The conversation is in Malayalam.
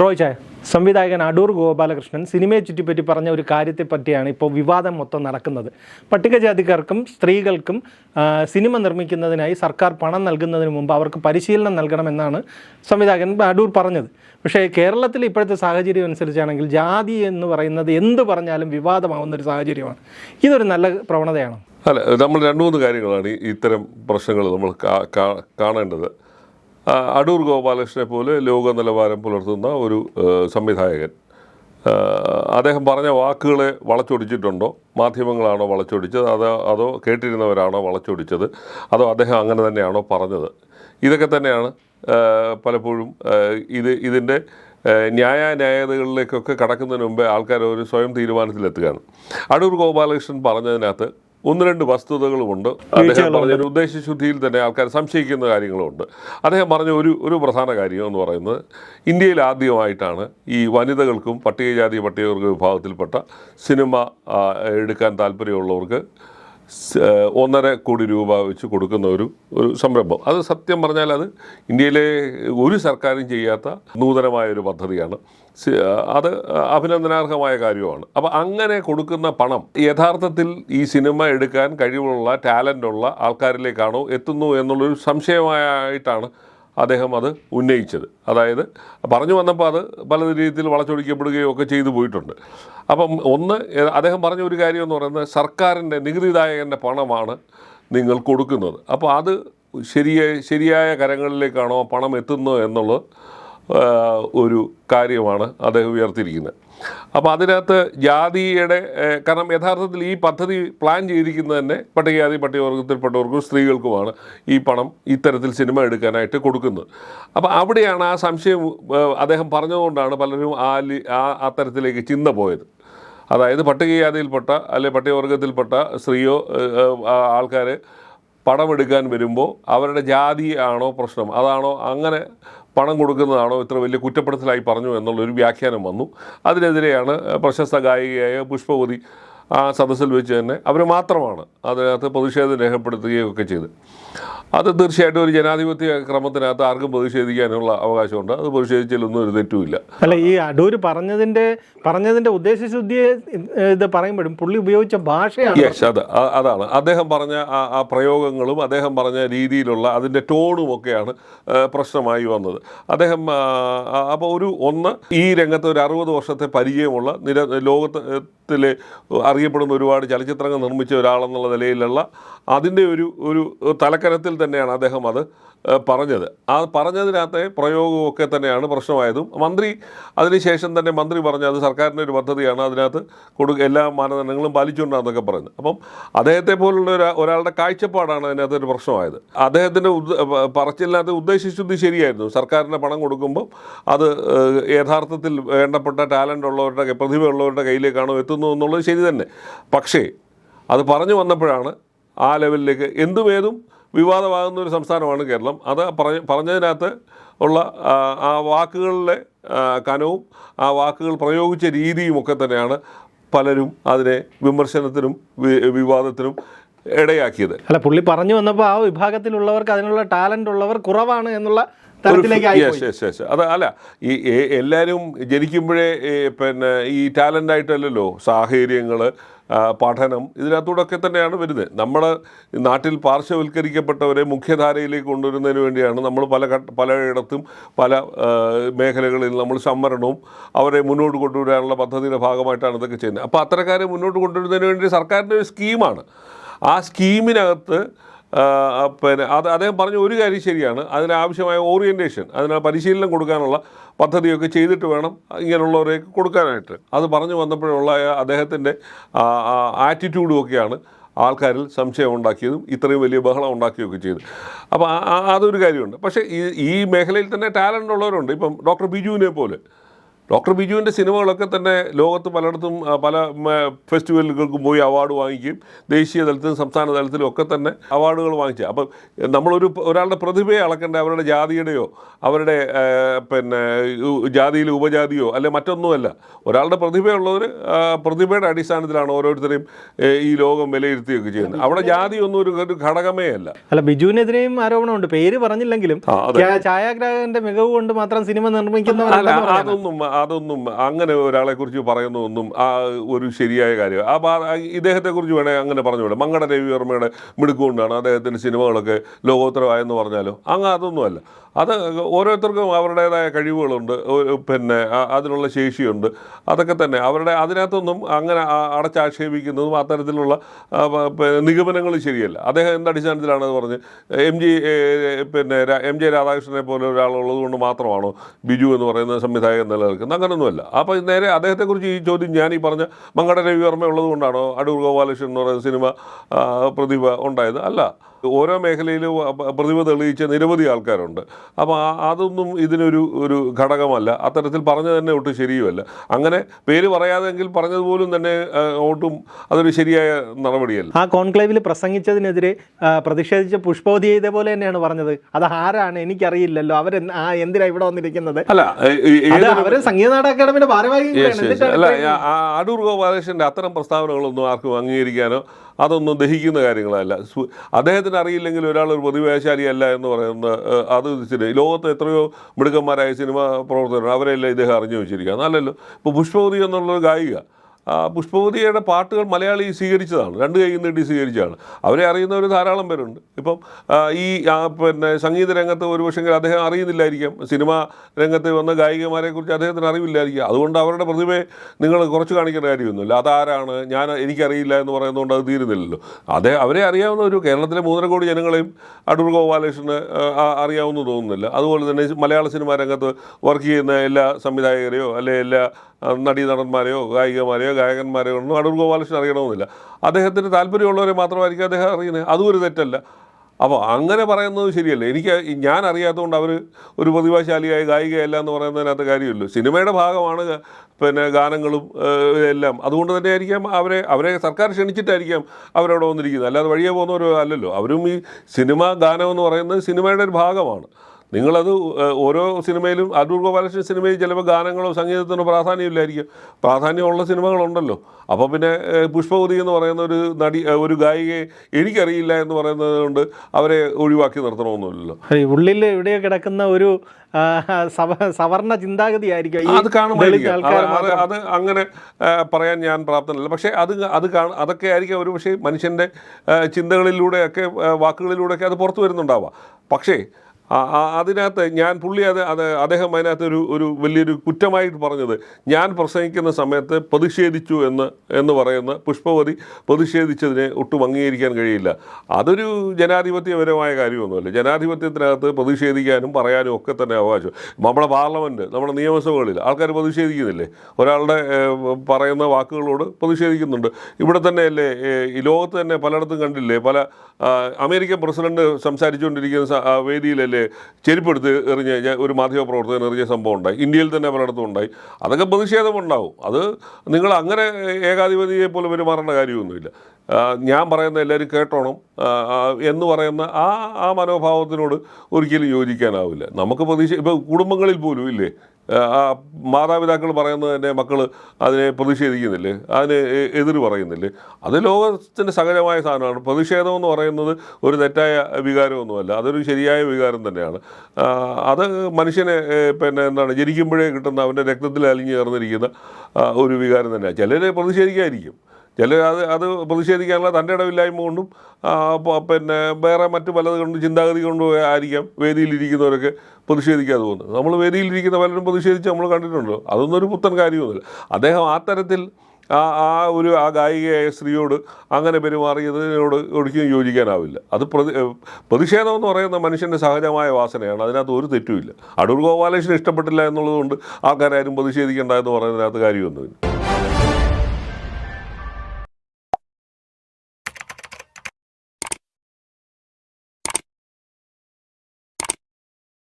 റോയ് ചായ. സംവിധായകൻ അടൂർ ഗോപാലകൃഷ്ണൻ സിനിമയെ ചുറ്റിപ്പറ്റി പറഞ്ഞ ഒരു കാര്യത്തെ പറ്റിയാണ് ഇപ്പോൾ വിവാദം മൊത്തം നടക്കുന്നത്. പട്ടികജാതിക്കാർക്കും സ്ത്രീകൾക്കും സിനിമ നിർമ്മിക്കുന്നതിനായി സർക്കാർ പണം നൽകുന്നതിന് മുമ്പ് അവർക്ക് പരിശീലനം നൽകണമെന്നാണ് സംവിധായകൻ അടൂർ പറഞ്ഞത്. പക്ഷേ കേരളത്തിൽ ഇപ്പോഴത്തെ സാഹചര്യം അനുസരിച്ചാണെങ്കിൽ ജാതി എന്ന് പറയുന്നത് എന്ത് പറഞ്ഞാലും വിവാദമാവുന്ന ഒരു സാഹചര്യമാണ്. ഇതൊരു നല്ല പ്രവണതയാണ്? അല്ല നമ്മൾ രണ്ട് മൂന്ന് കാര്യങ്ങളാണ് ഇത്തരം പ്രശ്നങ്ങൾ നമ്മൾ കാണേണ്ടത്. അടൂർ ഗോപാലകൃഷ്ണനെ പോലെ ലോക നിലവാരം പുലർത്തുന്ന ഒരു സംവിധായകൻ. അദ്ദേഹം പറഞ്ഞ വാക്കുകളെ വളച്ചൊടിച്ചിട്ടുണ്ടോ? മാധ്യമങ്ങളാണോ വളച്ചൊടിച്ചത്? അതോ അതോ കേട്ടിരുന്നവരാണോ വളച്ചൊടിച്ചത്? അതോ അദ്ദേഹം അങ്ങനെ തന്നെയാണോ പറഞ്ഞത്? ഇതൊക്കെ തന്നെയാണ് പലപ്പോഴും ഇത് ഇതിന്റെ ന്യായാന്യായതകളിലേക്കൊക്കെ കടക്കുന്നതിന് മുമ്പേ ആൾക്കാർ ഒരു സ്വയം തീരുമാനത്തിലെത്തുകയാണ്. അടൂർ ഗോപാലകൃഷ്ണൻ പറഞ്ഞതിനകത്ത് ഒന്ന് രണ്ട് വസ്തുതകളുമുണ്ട്. അദ്ദേഹം പറഞ്ഞ ഒരു ഉദ്ദേശശുദ്ധിയിൽ തന്നെ ആൾക്കാർ സംശയിക്കുന്ന കാര്യങ്ങളുമുണ്ട്. അദ്ദേഹം പറഞ്ഞ ഒരു ഒരു പ്രധാന കാര്യം എന്ന് പറയുന്നത് ഇന്ത്യയിൽ ആദ്യമായിട്ടാണ് ഈ വനിതകൾക്കും പട്ടികജാതി പട്ടികവർഗ വിഭാഗത്തിൽപ്പെട്ട സിനിമ എടുക്കാൻ താല്പര്യമുള്ളവർക്ക് ഒന്നര കോടി രൂപ വെച്ച് കൊടുക്കുന്ന ഒരു ഒരു സംരംഭം. അത് സത്യം പറഞ്ഞാൽ അത് ഇന്ത്യയിലെ ഒരു സർക്കാരും ചെയ്യാത്ത നൂതനമായ ഒരു പദ്ധതിയാണ് അത് അഭിനന്ദനാർഹമായ കാര്യമാണ്. അപ്പോൾ അങ്ങനെ കൊടുക്കുന്ന പണം യഥാർത്ഥത്തിൽ ഈ സിനിമ എടുക്കാൻ കഴിവുള്ള ടാലന്റുള്ള ആൾക്കാരിലേക്കാണോ എത്തുന്നു എന്നുള്ളൊരു സംശയമായിട്ടാണ് അദ്ദേഹം അത് ഉന്നയിച്ചത്. അതായത് പറഞ്ഞു വന്നപ്പോൾ അത് പല രീതിയിൽ വളച്ചൊടിക്കപ്പെടുകയോ ഒക്കെ ചെയ്തു പോയിട്ടുണ്ട്. അപ്പം ഒന്ന് അദ്ദേഹം പറഞ്ഞ ഒരു കാര്യം എന്ന് പറയുന്നത് സർക്കാരിന്റെ നികുതിദായകന്റെ പണമാണ് നിങ്ങൾ കൊടുക്കുന്നത്. അപ്പോൾ അത് ശരിയായ ശരിയായ കരങ്ങളിലേക്കാണോ പണം എത്തുന്നത് എന്നുള്ളത് ഒരു കാര്യമാണ് അദ്ദേഹം ഉയർത്തിയിരിക്കുന്നത്. അപ്പോൾ അതിനകത്ത് ജാതിയുടെ കാരണം യഥാർത്ഥത്തിൽ ഈ പദ്ധതി പ്ലാൻ ചെയ്തിരിക്കുന്നത് തന്നെ പട്ടികജാതി പട്ടികവർഗത്തിൽപ്പെട്ടവർക്കും സ്ത്രീകൾക്കുമാണ് ഈ പണം ഇത്തരത്തിൽ സിനിമ എടുക്കാനായിട്ട് കൊടുക്കുന്നത്. അപ്പോൾ അവിടെയാണ് ആ സംശയം അദ്ദേഹം പറഞ്ഞതുകൊണ്ടാണ് പലരും ആ ആ അത്തരത്തിലേക്ക് ചിന്ത പോയത്. അതായത് പട്ടികജാതിയിൽപ്പെട്ട അല്ലെ പട്ടികവർഗത്തിൽപ്പെട്ട സ്ത്രീയോ ആൾക്കാർ പണമെടുക്കാൻ വരുമ്പോൾ അവരുടെ ജാതി ആണോ പ്രശ്നം? അതാണോ അങ്ങനെ പണം കൊടുക്കുന്നതാണോ ഇത്ര വലിയ കുറ്റപ്പെടുത്തലായി പറഞ്ഞു എന്നുള്ളൊരു വ്യാഖ്യാനം വന്നു. അതിനെതിരെയാണ് പ്രശസ്ത ഗായികയായ പുഷ്പവതി ആ സദസ്സിൽ വെച്ച് തന്നെ അവർ മാത്രമാണ് അതിനകത്ത് പ്രതിഷേധം രേഖപ്പെടുത്തുകയും ഒക്കെ ചെയ്ത്. അത് തീർച്ചയായിട്ടും ഒരു ജനാധിപത്യ ക്രമത്തിനകത്ത് ആർക്കും പ്രതിഷേധിക്കാനുള്ള അവകാശമുണ്ട്. അത് പ്രതിഷേധിച്ചാലൊന്നും ഒരു തെറ്റുമില്ല. അല്ല ഈ അടൂർ പറഞ്ഞതിന്റെ പറഞ്ഞതിന്റെ ഉദ്ദേശശുദ്ധിയെ ഇത് പറയുമ്പോഴും പുള്ളി ഉപയോഗിച്ച ഭാഷയാണ്. യെസ് അത് അതാണ്. അദ്ദേഹം പറഞ്ഞ ആ ആ പ്രയോഗങ്ങളും അദ്ദേഹം പറഞ്ഞ രീതിയിലുള്ള അതിന്റെ ടോണും ഒക്കെയാണ് പ്രശ്നമായി വന്നത്. അദ്ദേഹം അപ്പോൾ ഒരു ഒന്ന് ഈ രംഗത്ത് ഒരു അറുപത് വർഷത്തെ പരിചയമുള്ള നിര ലോകത്തിലെ അറിയപ്പെടുന്ന ഒരുപാട് ചലച്ചിത്രങ്ങൾ നിർമ്മിച്ച ഒരാളെന്നുള്ള നിലയിലുള്ള അതിന്റെ ഒരു ഒരു തലക്കരത്തിൽ തന്നെയാണ് അദ്ദേഹം അത് പറഞ്ഞത്. ആ പറഞ്ഞതിനകത്തെ പ്രയോഗമൊക്കെ തന്നെയാണ് പ്രശ്നമായതും. മന്ത്രി അതിനുശേഷം തന്നെ മന്ത്രി പറഞ്ഞു അത് സർക്കാരിന്റെ ഒരു പദ്ധതിയാണ്. അതിനകത്ത് കൊടു എല്ലാ മാനദണ്ഡങ്ങളും പാലിച്ചുകൊണ്ടാണെന്നൊക്കെ പറഞ്ഞു. അപ്പം അദ്ദേഹത്തെ പോലുള്ള ഒരു ഒരാളുടെ കാഴ്ചപ്പാടാണ് അതിനകത്ത് ഒരു പ്രശ്നമായത്. അദ്ദേഹത്തിന്റെ പറച്ചിലിനകത്ത് ഉദ്ദേശശുദ്ധി ശരിയായിരുന്നു. സർക്കാരിന്റെ പണം കൊടുക്കുമ്പോൾ അത് യഥാർത്ഥത്തിൽ വേണ്ടപ്പെട്ട ടാലന്റ് ഉള്ളവരുടെ പ്രതിഭയുള്ളവരുടെ കയ്യിലേക്കാണോ എത്തുന്നു എന്നുള്ളത് ശരി തന്നെ. പക്ഷേ അത് പറഞ്ഞു വന്നപ്പോഴാണ് ആ ലെവലിലേക്ക് എന്തുമേതും വിവാദമാകുന്ന ഒരു സംസ്ഥാനമാണ് കേരളം. അത് പറഞ്ഞ പറഞ്ഞതിനകത്ത് ഉള്ള ആ, വാക്കുകളിലെ കനവും ആ വാക്കുകൾ പ്രയോഗിച്ച രീതിയും ഒക്കെ തന്നെയാണ് പലരും അതിനെ വിമർശനത്തിനും വിവാദത്തിനും ഇടയാക്കിയത്. അല്ല പുള്ളി പറഞ്ഞു വന്നപ്പോൾ ആ വിഭാഗത്തിലുള്ളവർക്ക് അതിനുള്ള ടാലന്റ് ഉള്ളവർ കുറവാണ് എന്നുള്ള അത് അല്ല ഈ എല്ലാവരും ജനിക്കുമ്പോഴേ പിന്നെ ഈ ടാലന്റ് ആയിട്ടല്ലല്ലോ സാഹചര്യങ്ങൾ പഠനം ഇതിനകത്തൂടെയൊക്കെ തന്നെയാണ് വരുന്നത്. നമ്മുടെ നാട്ടിൽ പാർശ്വവൽക്കരിക്കപ്പെട്ടവരെ മുഖ്യധാരയിലേക്ക് കൊണ്ടുവരുന്നതിന് വേണ്ടിയാണ് നമ്മൾ പല പലയിടത്തും പല മേഖലകളിൽ നമ്മൾ സംവരണവും അവരെ മുന്നോട്ട് കൊണ്ടുവരാനുള്ള പദ്ധതിയുടെ ഭാഗമായിട്ടാണ് ഇതൊക്കെ ചെയ്യുന്നത്. അപ്പോൾ അത്തരക്കാരെ മുന്നോട്ട് കൊണ്ടുവരുന്നതിന് വേണ്ടി സർക്കാരിന്റെ ഒരു സ്കീമാണ്. ആ സ്കീമിനകത്ത് പിന്നെ അത് അദ്ദേഹം പറഞ്ഞ ഒരു കാര്യം ശരിയാണ്. അതിനാവശ്യമായ ഓറിയന്റേഷൻ അതിന് പരിശീലനം കൊടുക്കാനുള്ള പദ്ധതിയൊക്കെ ചെയ്തിട്ട് വേണം ഇങ്ങനെയുള്ളവരെയൊക്കെ കൊടുക്കാനായിട്ട്. അത് പറഞ്ഞു വന്നപ്പോഴുള്ള അദ്ദേഹത്തിന്റെ ആറ്റിറ്റ്യൂഡും ഒക്കെയാണ് ആൾക്കാരിൽ സംശയം ഉണ്ടാക്കിയതും ഇത്രയും വലിയ ബഹളം ഉണ്ടാക്കുകയൊക്കെ ചെയ്തു അപ്പോൾ അതൊരു കാര്യമുണ്ട്. പക്ഷേ ഈ ഈ മേഖലയിൽ തന്നെ ടാലന്റ് ഉള്ളവരുണ്ട്. ഇപ്പം ഡോക്ടർ ബിജുവിനെ പോലെ. ഡോക്ടർ ബിജുവിന്റെ സിനിമകളൊക്കെ തന്നെ ലോകത്ത് പലയിടത്തും പല ഫെസ്റ്റിവലുകൾക്കും പോയി അവാർഡ് വാങ്ങിക്കുകയും ദേശീയ തലത്തിലും സംസ്ഥാന തലത്തിലും ഒക്കെ തന്നെ അവാർഡുകൾ വാങ്ങിച്ചു. അപ്പം നമ്മളൊരു ഒരാളുടെ പ്രതിഭയെ അളക്കേണ്ട? അവരുടെ ജാതിയുടെയോ അവരുടെ പിന്നെ ജാതിയിലെ ഉപജാതിയോ അല്ലെ മറ്റൊന്നുമല്ല. ഒരാളുടെ പ്രതിഭയുള്ളവർ പ്രതിഭയുടെ അടിസ്ഥാനത്തിലാണ് ഓരോരുത്തരെയും ഈ ലോകം വിലയിരുത്തുകയൊക്കെ ചെയ്യുന്നത്. അവിടെ ജാതിയൊന്നും ഒരു ഒരു ഘടകമേ അല്ല. അല്ല ബിജുവിനെതിരെയും ആരോപണമുണ്ട് പേര് പറഞ്ഞില്ലെങ്കിലും ഛായാഗ്രാഹകന്റെ മികവ് കൊണ്ട് മാത്രം സിനിമ അല്ല നിർമ്മിക്കുന്നവരല്ലെന്ന് അതൊന്നും അതൊന്നും അങ്ങനെ ഒരാളെ കുറിച്ച് പറയുന്നതൊന്നും ആ ഒരു ശരിയായ കാര്യം ആ ബാ- ഇദ്ദേഹത്തെ കുറിച്ച് വേണേൽ അങ്ങനെ പറഞ്ഞുകൂടെ? മങ്കട രവിവർമ്മയുടെ മിടുക്കുകൊണ്ടാണ് അദ്ദേഹത്തിന്റെ സിനിമകളൊക്കെ ലോകോത്തരമായെന്ന് പറഞ്ഞാലോ? അങ്ങ് അതൊന്നുമല്ല. അത് ഓരോരുത്തർക്കും അവരുടേതായ കഴിവുകളുണ്ട്. പിന്നെ അതിനുള്ള ശേഷിയുണ്ട്. അതൊക്കെ തന്നെ. അവരുടെ അതിനകത്തൊന്നും അങ്ങനെ അടച്ചാക്ഷേപിക്കുന്നതും അത്തരത്തിലുള്ള നിഗമനങ്ങൾ ശരിയല്ല. അദ്ദേഹം എന്ത് അടിസ്ഥാനത്തിലാണെന്ന് പറഞ്ഞ് എം ജി പിന്നെ എം ജെ രാധാകൃഷ്ണനെ പോലെ ഒരാളുള്ളത് കൊണ്ട് മാത്രമാണോ ബിജു എന്ന് പറയുന്ന സംവിധായകൻ നിലനിൽക്കുന്നത്? അങ്ങനെയൊന്നുമല്ല അപ്പോൾ നേരെ അദ്ദേഹത്തെക്കുറിച്ച് ഈ ചോദ്യം ഞാൻ ഈ പറഞ്ഞ മങ്കട രവിവർമ്മ ഉള്ളത് കൊണ്ടാണോ അടൂർ ഗോപാലകൃഷ്ണൻ എന്ന് പറയുന്ന സിനിമ പ്രതിഭ ഉണ്ടായത്? അല്ല. ഓരോ മേഖലയിലും പ്രതിഭ തെളിയിച്ച നിരവധി ആൾക്കാരുണ്ട്. അപ്പോൾ അതൊന്നും ഇതിനൊരു ഒരു ഘടകമല്ല. അത്തരത്തിൽ പറഞ്ഞു തന്നെ ഒട്ടും ശരിയുമല്ല. അങ്ങനെ പേര് പറയാതെങ്കിൽ പറഞ്ഞതുപോലും തന്നെ ഒട്ടും അതൊരു ശരിയായ നടപടിയല്ല. ആ കോൺക്ലേവിൽ പ്രസംഗിച്ചതിനെതിരെ പ്രതിഷേധിച്ച പുഷ്പവതി ഇതേപോലെ തന്നെയാണ് പറഞ്ഞത്. അത് ആരാണ് എനിക്കറിയില്ലല്ലോ. അവർ എന്തിനാ ഇവിടെ വന്നിരിക്കുന്നത്? അല്ല അവർ സംഗീത നാടക അക്കാദമിയുടെ ഭാരവാഹി അല്ല അടൂർ ഗോപാലകൃഷ്ണന്റെ അത്തരം പ്രസ്താവനകളൊന്നും ആർക്കും അംഗീകരിക്കാനോ അതൊന്നും ദഹിക്കുന്ന കാര്യങ്ങളല്ല. അദ്ദേഹത്തിന് അറിയില്ലെങ്കിൽ ഒരാൾ ഒരു പ്രതിഭാശാലിയല്ല എന്ന് പറയുന്ന അത് ശരി ലോകത്ത് എത്രയോ മിടുക്കന്മാരായ സിനിമ പ്രവർത്തകരുണ്ട്. അവരെല്ലാം ഇദ്ദേഹം അറിഞ്ഞു വെച്ചിരിക്കുക എന്നല്ലല്ലോ ഇപ്പോൾ പുഷ്പവതി എന്നുള്ളൊരു ഗായിക പുഷ്പവതിയുടെ പാട്ടുകൾ മലയാളി സ്വീകരിച്ചതാണ്. രണ്ട് കൈ നീട്ടി സ്വീകരിച്ചതാണ്. അവരെ അറിയുന്നവർ ധാരാളം പേരുണ്ട്. ഇപ്പം ഈ പിന്നെ സംഗീത രംഗത്ത് ഒരു പക്ഷേ അദ്ദേഹം അറിയുന്നില്ലായിരിക്കാം. സിനിമ രംഗത്ത് വന്ന ഗായികമാരെ കുറിച്ച് അദ്ദേഹത്തിന് അറിവില്ലായിരിക്കാം. അതുകൊണ്ട് അവരുടെ പ്രതിഭയെ നിങ്ങൾ കുറച്ച് കാണിക്കേണ്ട കാര്യമൊന്നുമില്ല. അതാരാണ്? ഞാൻ എനിക്കറിയില്ല എന്ന് പറയുന്നതുകൊണ്ട് അത് തീരുന്നില്ലല്ലോ. അദ്ദേഹം അവരെ അറിയാവുന്ന ഒരു കേരളത്തിലെ മൂന്നര കോടി ജനങ്ങളെയും അടൂർ ഗോപാലകൃഷ്ണന് അറിയാവുന്ന തോന്നുന്നില്ല. അതുപോലെ തന്നെ മലയാള സിനിമാ രംഗത്ത് വർക്ക് ചെയ്യുന്ന എല്ലാ സംവിധായകരെയോ അല്ലെ എല്ലാ നടീ നടന്മാരെയോ ഗായികമാരെയോ ഗായകന്മാരെയോ ഒന്നും അടൂർ ഗോപാലകൃഷ്ണൻ അറിയണമെന്നില്ല. അദ്ദേഹത്തിന് താല്പര്യമുള്ളവരെ മാത്രമായിരിക്കും അദ്ദേഹം അറിയുന്നത്. അതും ഒരു തെറ്റല്ല. അപ്പോൾ അങ്ങനെ പറയുന്നത് ശരിയല്ല. എനിക്ക് ഞാൻ അറിയാത്തതുകൊണ്ട് അവർ ഒരു പ്രതിഭാശാലിയായ ഗായികയല്ല എന്ന് പറയുന്നതിനകത്ത് കാര്യമില്ല. സിനിമയുടെ ഭാഗമാണ് പിന്നെ ഗാനങ്ങളും എല്ലാം അതുകൊണ്ട് തന്നെ ആയിരിക്കാം അവരെ അവരെ സർക്കാർ ക്ഷണിച്ചിട്ടായിരിക്കാം അവരവിടെ വന്നിരിക്കുന്നത്. അല്ലാതെ വഴിയെ പോകുന്നവരോ അല്ലല്ലോ. അവരും ഈ സിനിമ ഗാനം എന്ന് പറയുന്നത് സിനിമയുടെ ഒരു ഭാഗമാണ്. നിങ്ങളത് ഓരോ സിനിമയിലും അടൂർ ഗോപാലകൃഷ്ണൻ സിനിമയിൽ ചിലപ്പോൾ ഗാനങ്ങളോ സംഗീതത്തിനോ പ്രാധാന്യമില്ലായിരിക്കും. പ്രാധാന്യമുള്ള സിനിമകളുണ്ടല്ലോ. അപ്പോൾ പിന്നെ പുഷ്പവതി എന്ന് പറയുന്ന ഒരു നടി ഒരു ഗായികയെ എനിക്കറിയില്ല എന്ന് പറയുന്നത് കൊണ്ട് അവരെ ഒഴിവാക്കി നിർത്തണമെന്നില്ലല്ലോ ഉള്ളിൽ ഇവിടെ കിടക്കുന്ന ഒരു സവർണ ചിന്താഗതി ആയിരിക്കും അത് കാണുമായിരിക്കും. അത് അങ്ങനെ പറയാൻ ഞാൻ പ്രാപ്തനല്ല. പക്ഷേ അത് അത് കാണും അതൊക്കെ ആയിരിക്കും ഒരു പക്ഷേ മനുഷ്യന്റെ ചിന്തകളിലൂടെയൊക്കെ വാക്കുകളിലൂടെയൊക്കെ അത് പുറത്തു വരുന്നുണ്ടാവാം പക്ഷേ അതിനകത്ത് ഞാൻ പുള്ളി അത് അത് അദ്ദേഹം അതിനകത്ത് ഒരു ഒരു വലിയൊരു കുറ്റമായിട്ട് പറഞ്ഞത്. ഞാൻ പ്രസംഗിക്കുന്ന സമയത്ത് പ്രതിഷേധിച്ചു എന്ന് എന്ന് പറയുന്ന പുഷ്പവതി പ്രതിഷേധിച്ചതിനെ ഒട്ടും അംഗീകരിക്കാൻ കഴിയില്ല. അതൊരു ജനാധിപത്യപരമായ കാര്യമൊന്നുമല്ല. ജനാധിപത്യത്തിനകത്ത് പ്രതിഷേധിക്കാനും പറയാനും ഒക്കെ തന്നെ അവകാശം. നമ്മുടെ പാർലമെന്റ് നമ്മുടെ നിയമസഭകളിൽ ആൾക്കാർ പ്രതിഷേധിക്കുന്നില്ലേ? ഒരാളുടെ പറയുന്ന വാക്കുകളോട് പ്രതിഷേധിക്കുന്നുണ്ട്. ഇവിടെ തന്നെയല്ലേ ഈ ലോകത്ത് തന്നെ പലയിടത്തും കണ്ടില്ലേ? പല അമേരിക്കൻ പ്രസിഡന്റ് സംസാരിച്ചുകൊണ്ടിരിക്കുന്ന സ- ആ, ചെരുപ്പെടുത്ത് എറിഞ്ഞ് ഒരു മാധ്യമപ്രവർത്തകൻ എറിഞ്ഞ സംഭവം ഉണ്ടായി. ഇന്ത്യയിൽ തന്നെ പലയിടത്തും ഉണ്ടായി. അതൊക്കെ പ്രതിഷേധമുണ്ടാവും. അത് നിങ്ങൾ അങ്ങനെ ഏകാധിപതിയെ പോലെ പെരുമാറേണ്ട കാര്യമൊന്നുമില്ല. ഞാൻ പറയുന്ന എല്ലാവരും കേട്ടോണം. എന്ന് പറയുന്ന ആ ആ മനോഭാവത്തിനോട് ഒരിക്കലും യോജിക്കാനാവില്ല. നമുക്ക് പ്രതീക്ഷ ഇപ്പോൾ കുടുംബങ്ങളിൽ പോലും ഇല്ലേ? ആ, മാതാപിതാക്കൾ പറയുന്നത് തന്നെ മക്കൾ അതിനെ പ്രതിഷേധിക്കുന്നില്ലേ? അതിന് എതിര് പറയുന്നില്ലേ? അത് ലോകത്തിന്റെ സഹജമായ സാധനമാണ്. പ്രതിഷേധം എന്ന് പറയുന്നത് ഒരു തെറ്റായ വികാരമൊന്നുമല്ല. അതൊരു ശരിയായ വികാരം തന്നെയാണ്. അത് മനുഷ്യനെ പിന്നെ എന്താണ് ജനിക്കുമ്പോഴേ കിട്ടുന്ന അവന്റെ രക്തത്തിൽ അലിഞ്ഞു ചേർന്നിരിക്കുന്ന ഒരു വികാരം തന്നെയാണ്. ചിലരെ പ്രതിഷേധിക്കാതിരിക്കും. ചിലർ അത് അത് പ്രതിഷേധിക്കാനുള്ള തന്റെ ഇടവില്ലായ്മ കൊണ്ടും പിന്നെ വേറെ മറ്റ് പലത് കൊണ്ടും ചിന്താഗതി കൊണ്ടും ആയിരിക്കാം വേദിയിലിരിക്കുന്നവരൊക്കെ പ്രതിഷേധിക്കാതെ പോകുന്നത്. നമ്മൾ വേദിയിലിരിക്കുന്ന പലരും പ്രതിഷേധിച്ച് നമ്മൾ കണ്ടിട്ടുണ്ടല്ലോ. അതൊന്നും ഒരു പുത്തൻ കാര്യമൊന്നുമില്ല അദ്ദേഹം ആ തരത്തിൽ ആ ആ ഒരു ആ ഗായികയായ സ്ത്രീയോട് അങ്ങനെ പെരുമാറിയതിനോട് ഒരിക്കലും യോജിക്കാനാവില്ല. അത് പ്രതി പ്രതിഷേധമെന്ന് പറയുന്ന മനുഷ്യന്റെ സഹജമായ വാസനയാണ്. അതിനകത്ത് ഒരു തെറ്റുമില്ല. അടൂർ ഗോപാലകൃഷ്ണൻ ഇഷ്ടപ്പെട്ടില്ല എന്നുള്ളതുകൊണ്ട് ആൾക്കാരാരും പ്രതിഷേധിക്കേണ്ട എന്ന് പറയുന്നതിനകത്ത് കാര്യമൊന്നുമില്ല.